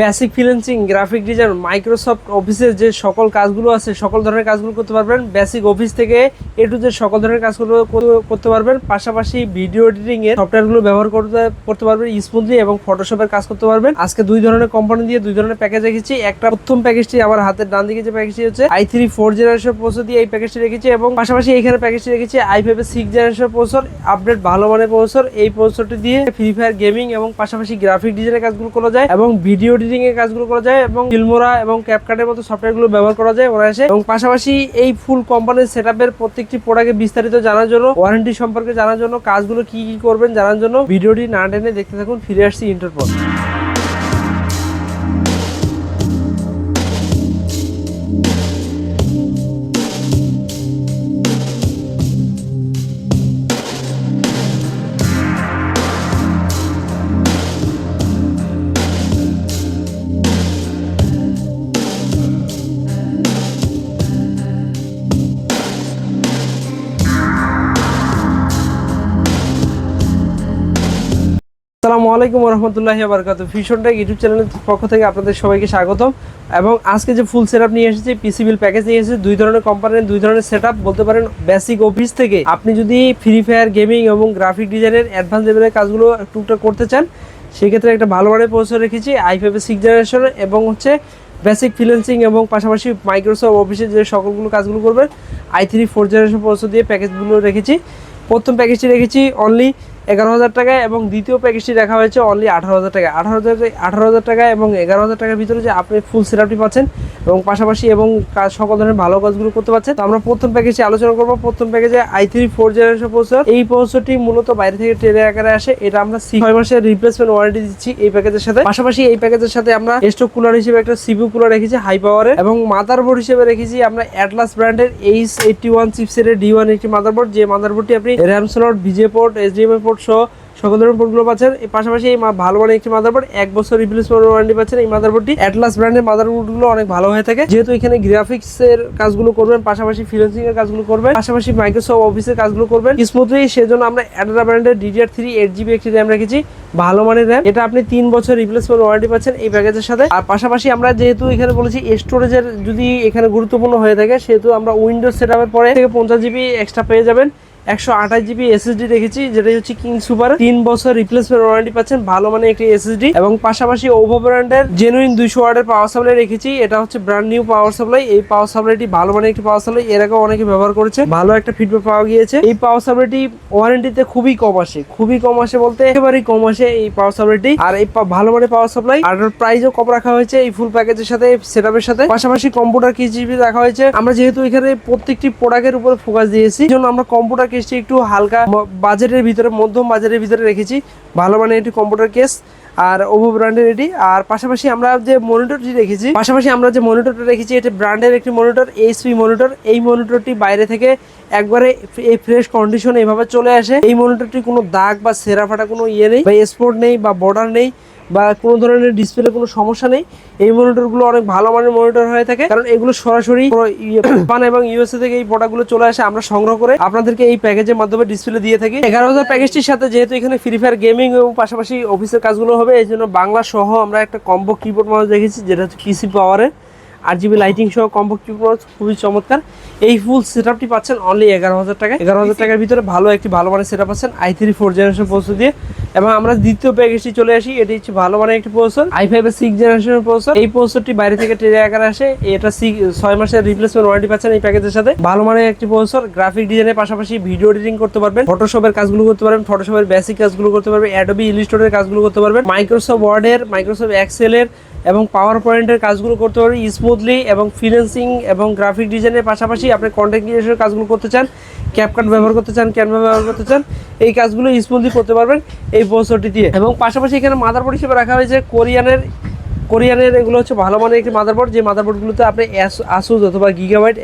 Basic freelancing graphic design Microsoft অফিসের যে সকল কাজগুলো আছে, সকল ধরনের কাজগুলো করতে পারবেন। বেসিক অফিস থেকে এ টু যে সকল ধরনের কাজগুলো করতে পারবেন। পাশাপাশি ভিডিও এডিটিং এর সফটওয়্যারগুলো ব্যবহার করতে করতে পারবেন স্মুথলি এবং ফটোশপের কাজ করতে পারবেন। আজকে দুই ধরনের কোম্পানি দিয়ে দুই ধরনের প্যাকেজ রেখেছি। একটা প্রথম প্যাকেজটি আমার হাতের ডান দিকে যে প্যাকেজটি হচ্ছে I three four generation processor দিয়ে এই প্যাকেজটি রেখেছি এবং পাশাপাশি এখানে প্যাকেজটি রেখেছি I five six generation processor update ভালো মানের প্রসেসর এই প্রসেসরটি দিয়ে ফ্রি ফায়ার গেমিং এবং পাশাপাশি গ্রাফিক ডিজাইনের কাজগুলো করা যায় এবং ভিডিও এডিটিং এর কাজগুলো করা যায় এবং ফিল্মোরা এবং ক্যাপকাটের মতো সফটওয়্যারগুলো ব্যবহার করা যায় ওরা এসে। এবং পাশাপাশি এই ফুল কোম্পানির সেটআপের প্রত্যেকটি প্রোডাক্টের বিস্তারিত জানার জন্য ওয়ারেন্টি সম্পর্কে জানার জন্য, কাজগুলো কি কি করবেন জানার জন্য, ভিডিওটি না টেনে দেখতে থাকুন, ফিরে আসছি ইন্টারপর আসসালামু আলাইকুম রহমতুল্লাহি বারকাত ফিশন টেক ইউটিউব চ্যানেলের পক্ষ থেকে আপনাদের সবাইকে স্বাগতম। এবং আজকে যে ফুল সেটআপ নিয়ে এসেছি পিসি বিল প্যাকেজ নিয়ে এসেছি, দুই ধরনের কোম্পানির দুই ধরনের সেটআপ বলতে পারেন বেসিক অফিস থেকে। আপনি যদি ফ্রি ফায়ার গেমিং এবং গ্রাফিক ডিজাইনের অ্যাডভান্স লেভেলের কাজগুলো টুকটাক করতে চান, সেক্ষেত্রে একটা ভালো মানের প্রসেসর রেখেছি আই ফাইভ সিক্স জেনারেশন এবং হচ্ছে বেসিক ফ্রিল্যান্সিং এবং পাশাপাশি মাইক্রোসফট অফিসে যে সকলগুলো কাজগুলো করবেন I three four generation processor দিয়ে প্যাকেজগুলো রেখেছি। প্রথম প্যাকেজটি রেখেছি অনলি এগারো হাজার টাকায় এবং দ্বিতীয় প্যাকেজটি রাখা হয়েছে অনলি আঠারো হাজার টাকা। আঠারো হাজার আঠারো হাজার টাকা এবং এগারো হাজার টাকার ভিতরে যে আপনি ফুল সেটআপটি পাচ্ছেন এবং পাশাপাশি এবং কাজ সকল ধরনের ভালো কাজগুলো করতে পারছেন। তো আমরা প্রথম প্যাকেজে আলোচনা করব। প্রথম প্যাকেজে I three four generation processor এই প্রসেসরটি মূলত বাইরে থেকে ট্রেনের আকারে আসে। এটা আমরা ছয় মাসের রিপ্লেসমেন্ট ওয়ারেন্টি দিচ্ছি এই প্যাকেজের সাথে। পাশাপাশি এই প্যাকেজের সাথে আমরা স্টক কুলার হিসেবে একটা সিপিউ কুলার রেখেছি হাই পাওয়ারের এবং মাদারবোর্ড হিসেবে রেখেছি আমরা অ্যাটলাস ব্র্যান্ডের এইচ এইটটি ওয়ান চিপসেটের ডি ওয়ান একটি মাদারবোর্ড যে মাদারবোর্ডটি আপনি RAM slot VGA port HDMI port সহ সকল ধরনের পোর্টগুলো পাচ্ছেন। এর পাশাপাশি এই ভালো মানের একটি মাদারবোর্ড এক বছর রিপ্লেসমেন্ট ওয়ারেন্টি পাচ্ছেন। এই মাদারবোর্ডটি অ্যাটলাস ব্র্যান্ডের মাদারবোর্ডগুলো অনেক ভালো হয়ে থাকে। যেহেতু এখানে গ্রাফিক্স এর কাজগুলো করবেন, পাশাপাশি ফ্রিল্যান্সিং এর কাজগুলো করবেন, পাশাপাশি মাইক্রোসফট অফিসের কাজগুলো করবেন। স্মুথলি সেজন্য আমরা অ্যাডারা ব্র্যান্ডের ডিডিআর থ্রি এইট জিবি একটি র্যাম রেখেছি। ভালো মানের র্যাম এটা আপনি তিন বছর রিপ্লেসমেন্ট ওয়ারেন্টি পাচ্ছেন এই প্যাকেজের সাথে। আর পাশাপাশি আমরা যেহেতু এখানে বলেছি স্টোরেজের যদি এখানে গুরুত্বপূর্ণ হয়ে থাকে, সেহেতু আমরা উইন্ডোজ সেটআপের পরে থেকে পঞ্চাশ জিবি এক্সট্রা পেয়ে যাবেন। একশো আঠাশ জিবি এসএসডি রেখেছি যেটা হচ্ছে কিং সুপার তিন বছর রিপ্লেসমেন্ট ওয়ারেন্টি পাচ্ছেন, ভালো মানে একটি এসএসডি এবং পাশাপাশি ওভো ব্র্যান্ডের জেনুইন দুইশো ওয়ার্ডের পাওয়ার সাপ্লাই রেখেছি, এটা হচ্ছে ব্র্যান্ড নিউ পাওয়ার সাপ্লাই এই পাওয়ার সাপ্লাইটি ভালো মানে একটি পাওয়ার সাপ্লাই এর আগে অনেকে ব্যবহার করেছে, ভালো একটা ফিডব্যাক পাওয়া গিয়েছে। এই পাওয়ার সাপ্লাইটি ওয়ারেন্টিতে খুবই কম আসে, খুবই কম আসে বলতে একেবারেই কম আসে এই পাওয়ার সাপ্লাইটি আর এই ভালো মানে পাওয়ার সাপ্লাই আর প্রাইসও কম রাখা হয়েছে এই ফুল প্যাকেজের সাথে সেটআপের সাথে। পাশাপাশি কম্পিউটার কি জিবি রাখা হয়েছে, আমরা যেহেতু এখানে প্রত্যেকটি প্রোডাক্টের উপরে ফোকাস দিয়েছি জন্য আমরা কম্পিউটার কেসটি একটু হালকা বাজেটের ভিতরে, মধ্যম বাজেটের ভিতরে রেখেছি। ভালো মানে একটি কম্পিউটার কেস আর ওভো ব্র্যান্ডের এটি। আর পাশাপাশি আমরা যে মনিটরটি রেখেছি, পাশাপাশি আমরা যে মনিটরটা রেখেছি, এটি ব্র্যান্ডের একটি মনিটর এইচপি মনিটর এই মনিটরটি বাইরে থেকে একবারে এই ফ্রেশ কন্ডিশন এইভাবে চলে আসে। এই মনিটরটি কোনো দাগ বা সেরা ফাটা কোনো ইয়ে নেই বা স্পোর্ট নেই বা বর্ডার নেই। বা কোনো ধরনের ডিসপ্লে কোনো সমস্যা নেই। এই মনিটরগুলো অনেক ভালো মানের মনিটর হয়ে থাকে। কারণ এগুলো সরাসরি জাপান এবং ইউএসএ থেকে এই প্রোডাক্টগুলো চলে আসে আমরা সংগ্রহ করে আপনাদেরকে এই প্যাকেজের মাধ্যমে ডিসপ্লে দিয়ে থাকি। এগারো হাজার প্যাকেজটির সাথে যেহেতু এখানে ফ্রি ফায়ার গেমিং এবং পাশাপাশি অফিসের কাজগুলো হবে এই জন্য বাংলা সহ আমরা একটা কম্বো কিবোর্ড মাউস দেখেছি যেটা হচ্ছে পিসি পাওয়ারের আট জিবি লাইটিং সহ কম্বো কিবোর্ড খুবই চমৎকার। এই ফুল সেট আপটি পাচ্ছেন অনলি এগারো হাজার টাকা এগারো হাজার টাকার ভিতরে ভালো একটি ভালো মানের সেট আপ পাচ্ছেন I three four generation processor দিয়ে। এবং আমরা দ্বিতীয় প্যাকেজটি চলে আসি, এটি হচ্ছে ভালো মানের একটি প্রসেসর আই ফাইভ এর সিক্স জেনারেশনের প্রসেসর এই প্রসেসরটি বাইরে থেকে ট্রেনে আকারে আসে, এটা ছয় মাসের রিপ্লেসমেন্ট ওয়ারেন্টি পাচ্ছেন এই প্যাকেজের সাথে। ভালো মানের একটি প্রসেসর গ্রাফিক ডিজাইনের পাশাপাশি ভিডিও এডিটিং করতে পারবেন ফটোশপের কাজগুলো করতে পারবেন ফটোশপের বেসিক কাজগুলো করতে পারবেন অ্যাডোবি ইলিস্টোরের কাজগুলো করতে পারবেন মাইক্রোসফট ওয়ার্ডের মাইক্রোসফট এক্সেলের এবং পাওয়ার পয়েন্টের কাজগুলো করতে পারবেন স্মুথলি এবং ফ্রিল্যান্সিং এবং গ্রাফিক ডিজাইনের পাশাপাশি আপনি কন্টেন্ট ক্রিয়েশনের কাজগুলো করতে চান ক্যাপকাট ব্যবহার করতে চান ক্যানভা ব্যবহার করতে চান, এই কাজগুলো স্মুথলি করতে পারবেন। এই প্রসেসরটি দিয়ে এবং পাশাপাশি এখানে মাদারবোর্ড হিসেবে রাখা হয়েছে কোরিয়ানের কোরিয়ানের এগুলো হচ্ছে ভালো মানের একটি মাদারবোর্ড যে মাদারবোর্ডগুলোতে আপনি আসুস অথবা গিগাবাইট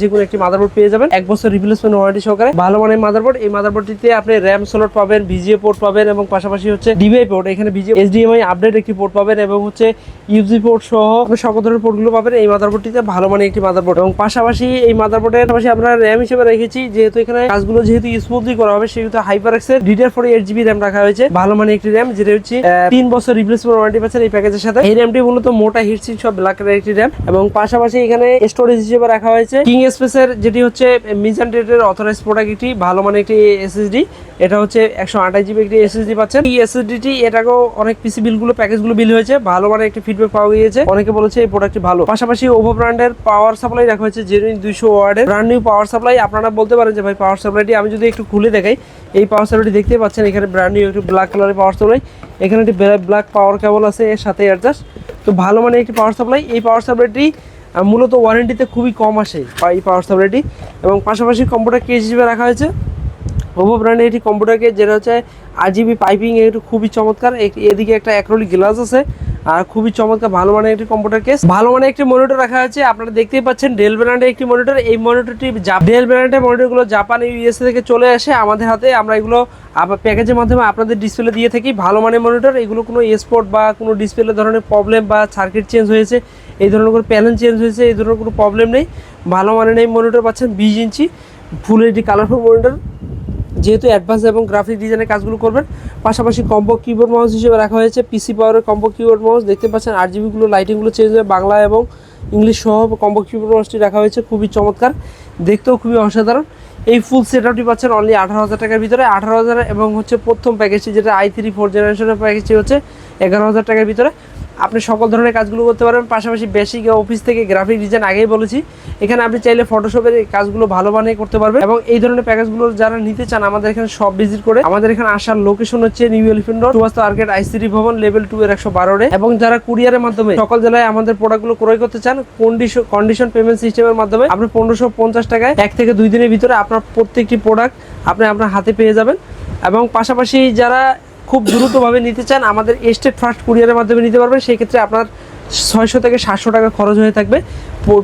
যে কোনো একটি মাদারবোর্ড পেয়ে যাবেন। এক বছর রিপ্লেসমেন্ট ওয়ারেন্টি সহকারে ভালো মানের মাদারবোর্ড এই মাদারবোর্ডটিতে আপনি র্যাম স্লট পাবেন ভিজিএ পোর্ট পাবেন এবং পাশাপাশি হচ্ছে ডিবিআই পোর্ট এখানে ভিজিএ এইচডিএমআই আপডেট একটি পোর্ট পাবেন এবং হচ্ছে ইউজি পোর্ট সহ সকল ধরনের পোর্টগুলো পাবেন এই মাদারবোর্ডটিতে ভালো মানের একটি মাদারবোর্ড এবং পাশাপাশি এই মাদারবোর্ডের পাশাপাশি আমরা র্যাম হিসেবে রেখেছি, যেহেতু এখানে কাজগুলো যেহেতু স্মুথলি করা হবে, সেহেতু হাইপার এক্সের DDR four eight GB RAM রাখা হয়েছে। ভালো মানের একটি র্যাম যেটা হচ্ছে তিন বছর রিপ্লেসমেন্ট ওয়ারেন্টি পাচ্ছেন এই প্যাকেজের সাথে। এই র্যামটি র্যামটি মূলত মোটা হিটসিং সব ব্ল্যাক কালার একটি র্যাম এবং পাশাপাশি এখানে স্টোরেজ হিসেবে রাখা হয়েছে। কিং স্পেসের যেটি হচ্ছে মিজান রেটের অথরাইজ প্রোডাক্ট একটি ভালো মানে একটি এসএসডি এটা হচ্ছে একশো আঠাশ জিবি একটি এসএসডি পাচ্ছেন। এই এসএসডিটি এটাকেও অনেক পিসি বিলগুলো প্যাকেজগুলো বিল হয়েছে। ভালো মানে একটি ফিডব্যাক পাওয়া গিয়েছে। অনেকে বলেছে এই প্রোডাক্টটি ভালো। পাশাপাশি ওভো ব্র্যান্ডের পাওয়ার সাপ্লাই রাখা হয়েছে জেনুইন দুইশো ওয়ার্ডের ব্র্যান্ড নিউ পাওয়ার সাপ্লাই আপনারা বলতে পারেন যে ভাই পাওয়ার সাপ্লাইটি আমি যদি একটু খুলে দেখাই, এই পাওয়ার সাপ্লাইটি দেখতে পাচ্ছেন এখানে ব্র্যান্ড নিউ একটি ব্ল্যাক কালারের পাওয়ার সাপ্লাই এখানে একটি ব্ল্যাক পাওয়ার কেবল আছে, এর সাথে অ্যাডজাস্ট তো ভালো মানে একটি পাওয়ার সাপ্লাই এই পাওয়ার সাপ্লাইটি মূলত ওয়ারেন্টিতে খুবই কম আসে এই পাওয়ার সাপ্লাইটি এবং পাশাপাশি কম্পিউটার কেস হিসেবে রাখা হয়েছে। ওভো ব্র্যান্ডের এটি কম্পিউটার কেস যেটা হচ্ছে আরজিবি পাইপিং একটু খুবই চমৎকার। এদিকে একটা অ্যাক্রোলিক গ্লাস আছে। আর খুবই চমৎকার, ভালো মানের একটি কম্পিউটার কেস ভালো মানের একটি মনিটর রাখা আছে, আপনারা দেখতেই পাচ্ছেন ডেল ব্র্যান্ডের একটি মনিটর এই মনিটরটি ডেল ব্র্যান্ডের মনিটরগুলো জাপান ইউএসএ থেকে চলে আসে। আমাদের হাতে আমরা এগুলো প্যাকেজের মাধ্যমে আপনাদের ডিসপ্লে দিয়ে থাকি। ভালো মানের মনিটর এগুলো কোনো এসপোর্ট বা কোনো ডিসপ্লে ধরনের প্রবলেম বা সার্কিট চেঞ্জ হয়েছে, এই ধরনের কোনো প্যানেল চেঞ্জ হয়েছে, এই ধরনের কোনো প্রবলেম নেই। ভালো মানের এই মনিটর পাচ্ছেন বিশ ইঞ্চি ফুল এইচডি কালারফুল মনিটর যেহেতু অ্যাডভান্স এবং গ্রাফিক ডিজাইনের কাজগুলো করবেন, পাশাপাশি কম্বো কিবোর্ড মাউস হিসেবে রাখা হয়েছে পিসি পাওয়ারের কম্বো কিবোর্ড মাউস দেখতে পাচ্ছেন আর জিবিগুলো লাইটিংগুলো চেঞ্জ হয়ে বাংলা এবং ইংলিশ সহ কম্বো কিবোর্ড মাউসটি রাখা হয়েছে, খুবই চমৎকার, দেখতেও খুবই অসাধারণ। এই ফুল সেট আপটি পাচ্ছেন অনলি আঠারো হাজার টাকার ভিতরে, আঠারো হাজার এবং হচ্ছে প্রথম প্যাকেজটি যেটা আই থ্রি ফোর জেনারেশনের প্যাকেজটি হচ্ছে এগারো হাজার টাকার ভিতরে। আপনি সকল ধরনের কাজগুলো করতে পারবেন। পাশাপাশি বেসিক অফিস থেকে গ্রাফিক ডিজাইন আগেই বলেছি। এখানে আপনি চাইলে ফটোশপের কাজগুলো ভালো বানিয়ে করতে পারবেন এবং এই ধরনের প্যাকেজগুলো যারা নিতে চান আমাদের এখানে সব ভিজিট করে, আমাদের এখানে আসার লোকেশন হচ্ছে new elephant road Subastu arcade ICD ভবন লেভেল টু এর একশো বারোরে এবং যারা কুরিয়ারের মাধ্যমে সকল জেলায় আমাদের প্রোডাক্টগুলো ক্রয় করতে চান কন্ডিশন কন্ডিশন পেমেন্ট সিস্টেমের মাধ্যমে আপনি পনেরোশো পঞ্চাশ টাকায় এক থেকে দুই দিনের ভিতরে আপনার প্রত্যেকটি প্রোডাক্ট আপনি আপনার হাতে পেয়ে যাবেন। এবং পাশাপাশি যারা খুব দ্রুতভাবে নিতে চান, আমাদের স্টেট ফার্স্ট কুরিয়ারের মাধ্যমে নিতে পারবেন। সেই ক্ষেত্রে আপনার ছয়শো থেকে সাতশো টাকা খরচ হয়ে থাকবে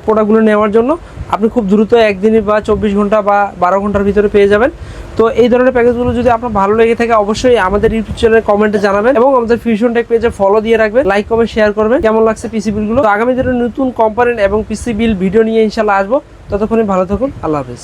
প্রোডাক্টগুলো নেওয়ার জন্য। আপনি খুব দ্রুত একদিনে বা চব্বিশ ঘণ্টা বা বারো ঘণ্টার ভিতরে পেয়ে যাবেন। তো এই ধরনের প্যাকেজগুলো যদি আপনার ভালো লেগে থাকে, অবশ্যই আমাদের ইউটিউব চ্যানেলে কমেন্টে জানাবেন এবং আমাদের ফিউশন টেক পেজে ফলো দিয়ে রাখবেন লাইক কমেন্ট শেয়ার করবেন। কেমন লাগছে পিসি বিলগুলো আগামী দিনে নতুন কম্পারেন্ট এবং পিসি বিল ভিডিও নিয়ে ইনশাল্লাহ আসব। ততক্ষণে ভালো থাকুন, আল্লাহ হাফিজ।